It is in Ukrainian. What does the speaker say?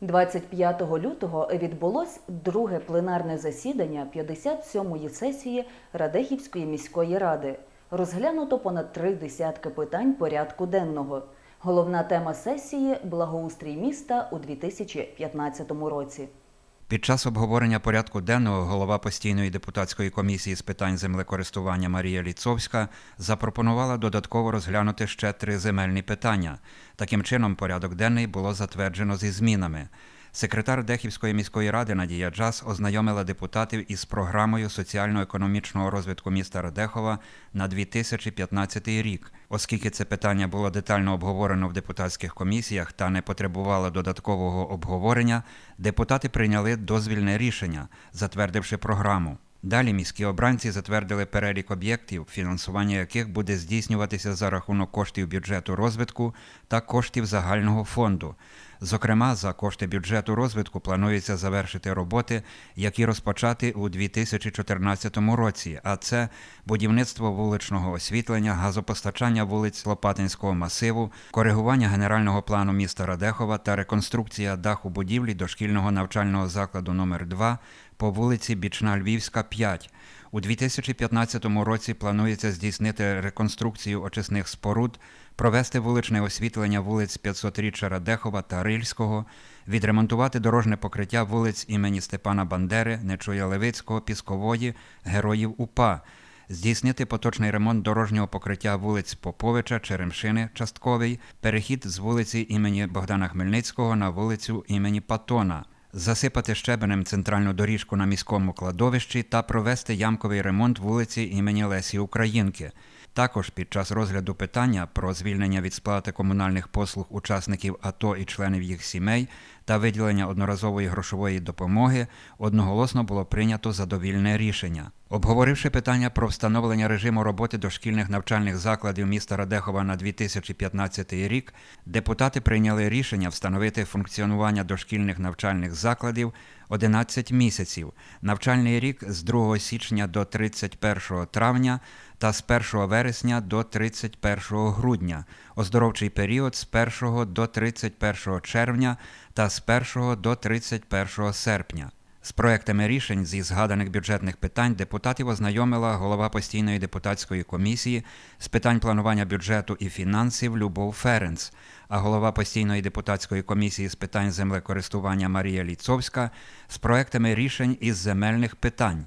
25 лютого відбулось друге пленарне засідання 57-ї сесії Радехівської міської ради. Розглянуто понад три десятки питань порядку денного. Головна тема сесії благоустрій міста у 2015 році. Під час обговорення порядку денного голова постійної депутатської комісії з питань землекористування Марія Ліцовська запропонувала додатково розглянути ще три земельні питання. Таким чином, порядок денний було затверджено зі змінами. Секретар Дехівської міської ради Надія Джас ознайомила депутатів із програмою соціально-економічного розвитку міста Радехова на 2015 рік. Оскільки це питання було детально обговорено в депутатських комісіях та не потребувало додаткового обговорення, депутати прийняли дозвільне рішення, затвердивши програму. Далі міські обранці затвердили перелік об'єктів, фінансування яких буде здійснюватися за рахунок коштів бюджету розвитку та коштів загального фонду. Зокрема, за кошти бюджету розвитку планується завершити роботи, які розпочати у 2014 році, а це будівництво вуличного освітлення, газопостачання вулиць Лопатинського масиву, коригування генерального плану міста Радехова та реконструкція даху будівлі дошкільного навчального закладу номер 2 по вулиці Бічна Львівська, 5. У 2015 році планується здійснити реконструкцію очисних споруд, провести вуличне освітлення вулиць 500-річчя Радехова та Рильського, відремонтувати дорожне покриття вулиць імені Степана Бандери, Нечуя Левицького, Піскової, Героїв УПА, здійснити поточний ремонт дорожнього покриття вулиць Поповича, Черемшини, Частковий, перехід з вулиці імені Богдана Хмельницького на вулицю імені Патона засипати щебенем центральну доріжку на міському кладовищі та провести ямковий ремонт вулиці імені Лесі Українки. Також під час розгляду питання про звільнення від сплати комунальних послуг учасників АТО і членів їх сімей та виділення одноразової грошової допомоги одноголосно було прийнято задовільне рішення. Обговоривши питання про встановлення режиму роботи дошкільних навчальних закладів міста Радехова на 2015 рік, депутати прийняли рішення встановити функціонування дошкільних навчальних закладів 11 місяців, навчальний рік з 2 січня до 31 травня та з 1 вересня до 31 грудня, оздоровчий період з 1 до 31 червня та з 1 до 31 серпня. З проектами рішень зі згаданих бюджетних питань депутатів ознайомила голова постійної депутатської комісії з питань планування бюджету і фінансів Любов Ференц, а голова постійної депутатської комісії з питань землекористування Марія Ліцовська з проектами рішень із земельних питань.